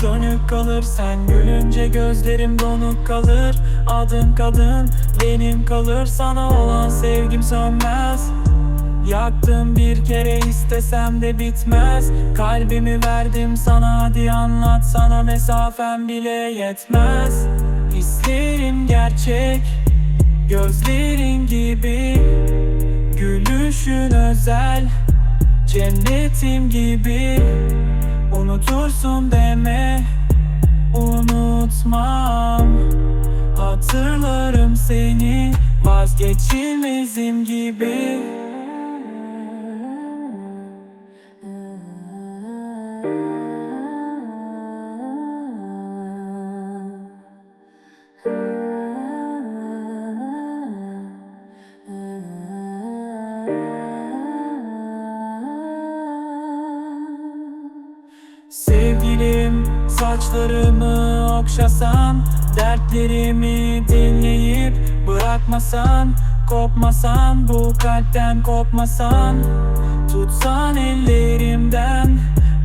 sönük kalır. Sen gülünce gözlerim donuk kalır. Adın kadın benim kalır. Sana olan sevgim sönmez. Yaktım bir kere istesem de bitmez. Kalbimi verdim sana hadi anlat. Sana mesafem bile yetmez. Hislerim gerçek Gözlerin gibi. Gülüşün özel Cennetim gibi Unutursun deme Unutmam. Hatırlarım seni Vazgeçilmezim gibi Sevgilim saçlarımı okşasan Dertlerimi dinleyip bırakmasan Kopmasan bu kalpten kopmasan Tutsan ellerimden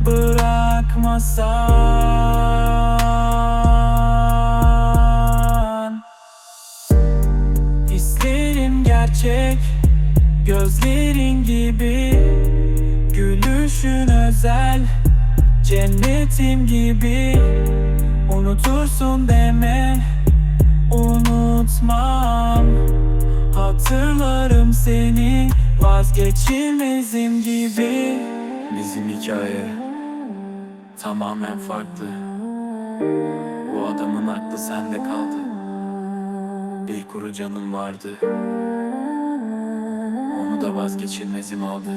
bırakmasan. Hislerim gerçek Gözlerin gibi Gülüşün özel Cennetim gibi Unutursun deme. Unutmam Hatırlarım seni Vazgeçilmezim gibi. Bizim hikaye Tamamen farklı. Bu adamın aklı sende kaldı. Bir kuru canım vardı. Onu da vazgeçilmezim aldı